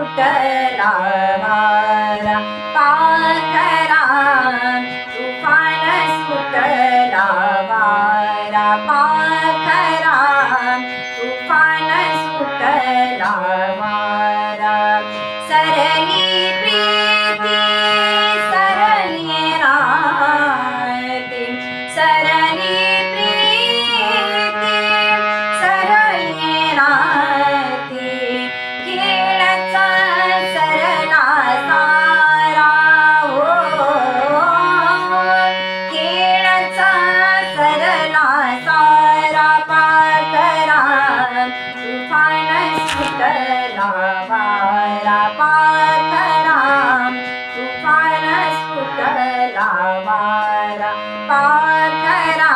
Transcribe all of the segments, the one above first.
सुटला वारा पाखरा तुफान सुटला वारा पाखरा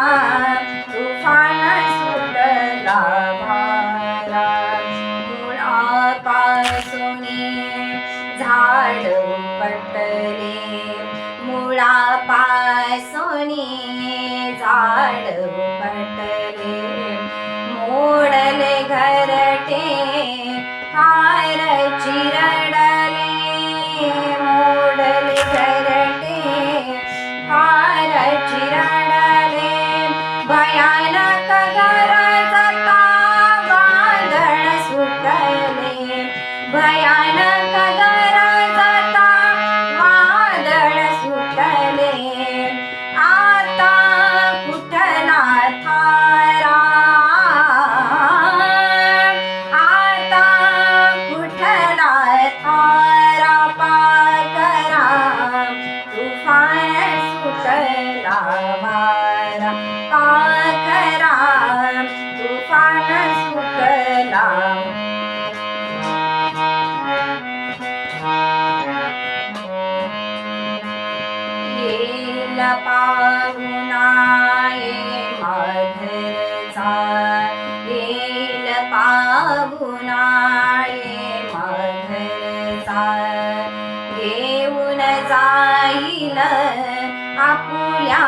तुफान सुटला वारा मुळापासूनी झाड पटले मुळापासूनी झाड पटले मोड भयानक गरजता वादळ सुटले. आता कुठला थारा? आता कुठला थारा पाकरा तुफान सुटला वारा पाखरा तुफान सुटला येल पाहुणा येल पाहुणा ये घेऊन जाईल आपुल्या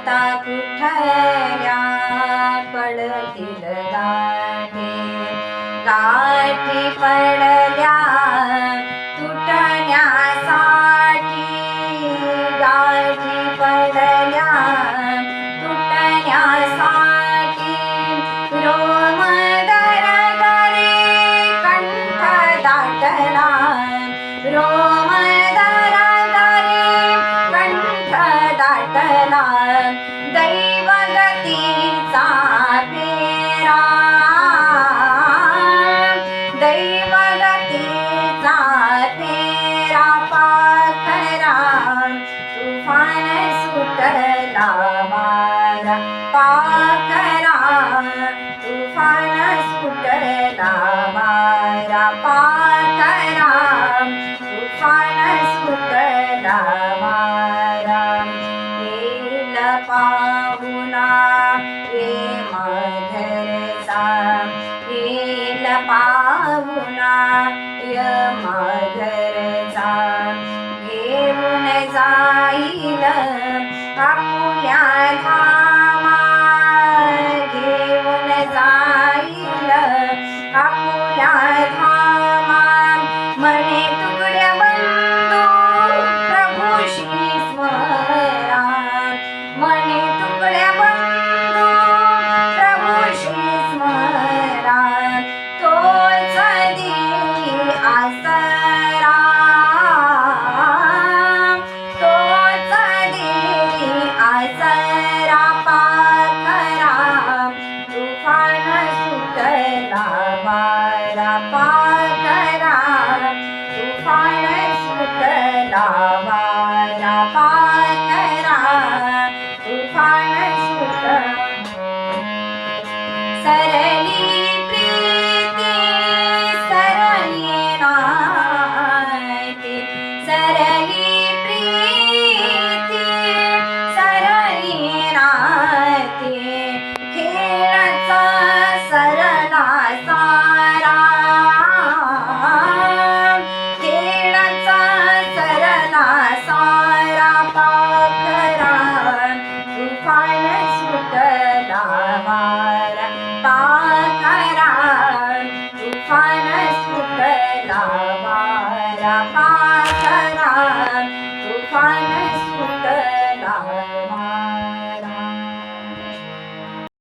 आता कुठल्या पडतील गाठी गाठी पडल्या तुटण्यासाठी. गाठी पडल्या तुटण्यासाठी. रोम दरदरे कंठ दाटला. सुटला पाखरा तुफान सुटला वारा पाखरा तुफान सुटला वारा आपुल्या पाखरा तुफान सुटला वारा वारा पाखरा तुफान सुटला वारा सुटला वारा पाखरा तुफान